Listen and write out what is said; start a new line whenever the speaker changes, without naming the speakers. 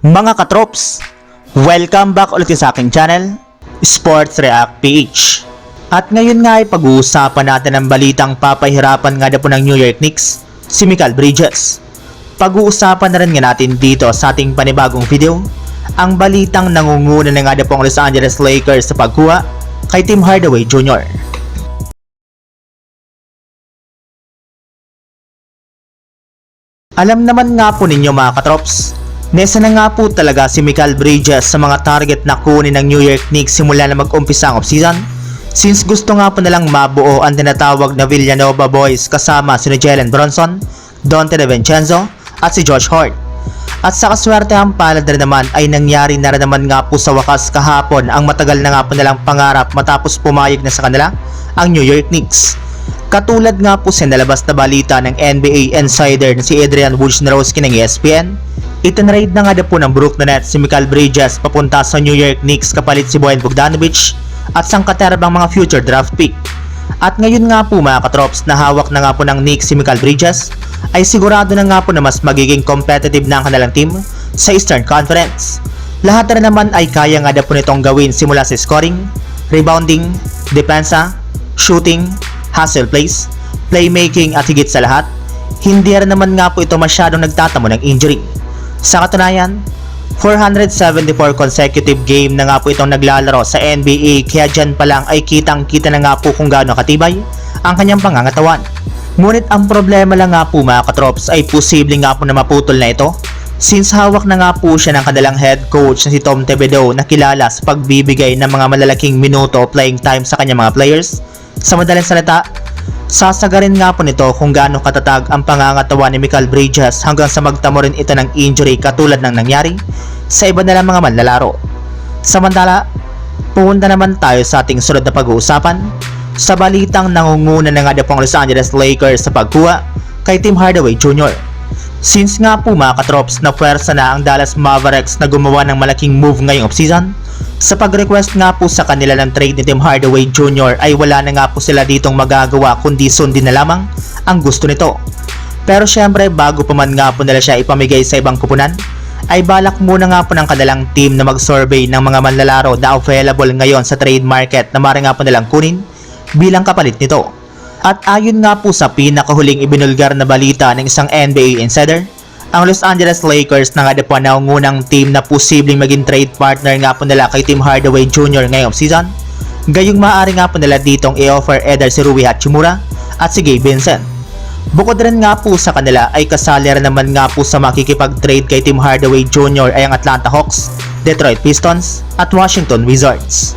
Mga katrops, welcome back ulit sa aking channel, Sports React PH. At ngayon nga ay pag-uusapan natin ang balitang papahirapan nga na po ng New York Knicks, si Michael Bridges. Pag-uusapan na rin nga natin dito sa ating panibagong video, ang balitang nangunguna na nga na po ang Los Angeles Lakers sa pagkuha kay Tim Hardaway Jr. Alam naman nga po ninyo mga katrops, nesa na nga po talaga si Michael Bridges sa mga target na kunin ng New York Knicks simula na mag-umpisa ang offseason. Since gusto nga po nalang mabuo ang tinatawag na Villanova Boys kasama si Jalen Bronson, Dante DiVincenzo at si Josh Hart. At sa kaswerte ang palad rin naman ay nangyari na rin naman nga po sa wakas kahapon ang matagal na nga po nilang pangarap matapos pumayag na sa kanila ang New York Knicks. Katulad nga po sa nalabas na balita ng NBA insider na si Adrian Wojnarowski ng ESPN, itinrade na nga na po ng Brooklyn Nets si Michael Bridges papunta sa New York Knicks kapalit si Boyan Bogdanovic at sangkaterbang mga future draft pick. At ngayon nga po mga katrops na hawak na nga po ng Knicks si Michael Bridges ay sigurado na nga po na mas magiging competitive na ang kanilang team sa Eastern Conference. Lahat na naman ay kaya nga na po nitong gawin simula sa scoring, rebounding, depensa, shooting, hustle plays, playmaking at higit sa lahat, hindi rin naman nga po ito masyadong nagtatamo ng injury. Sa katunayan, 474 consecutive game na nga po itong naglalaro sa NBA kaya dyan pa lang ay kitang kita na nga po kung gaano katibay ang kanyang pangangatawan. Ngunit ang problema lang nga po mga katrops ay posible nga po na maputol na ito since hawak na nga po siya ng kanilang head coach na si Tom Thibodeau na kilala sa pagbibigay ng mga malalaking minuto playing time sa kanyang mga players. Sa madaling salita, Sasagarin nga po nito kung gaano katatag ang pangangatawan ni Michael Bridges hanggang sa magtamo rin ito ng injury katulad ng nangyari sa iba nilang mga manlalaro. Samantala, pumunta naman tayo sa ating sunod na pag-uusapan sa balitang nangunguna na nga na Los Angeles Lakers sa pagkuha kay Tim Hardaway Jr. Since nga po mga katrops na pwersa na ang Dallas Mavericks na gumawa ng malaking move ngayong offseason, sa pag-request nga po sa kanila ng trade ni Tim Hardaway Jr. ay wala na nga po sila ditong magagawa kundi sundin na lamang ang gusto nito. Pero syempre bago pa man nga po nila siya ipamigay sa ibang kupunan, ay balak muna nga po ng kanilang team na mag-survey ng mga manlalaro na available ngayon sa trade market na mara nga po nilang kunin bilang kapalit nito. At ayon nga po sa pinakahuling ibinulgar na balita ng isang NBA insider, ang Los Angeles Lakers na nga po ang nangungunang team na posibleng maging trade partner nga po nila kay Tim Hardaway Jr. ngayong season. Gayong maaari nga po nila ditong i-offer either si Rui Hachimura at si Gabe Vincent. Bukod rin nga po sa kanila ay kasali rin naman nga po sa makikipag-trade kay Tim Hardaway Jr. ay ang Atlanta Hawks, Detroit Pistons at Washington Wizards.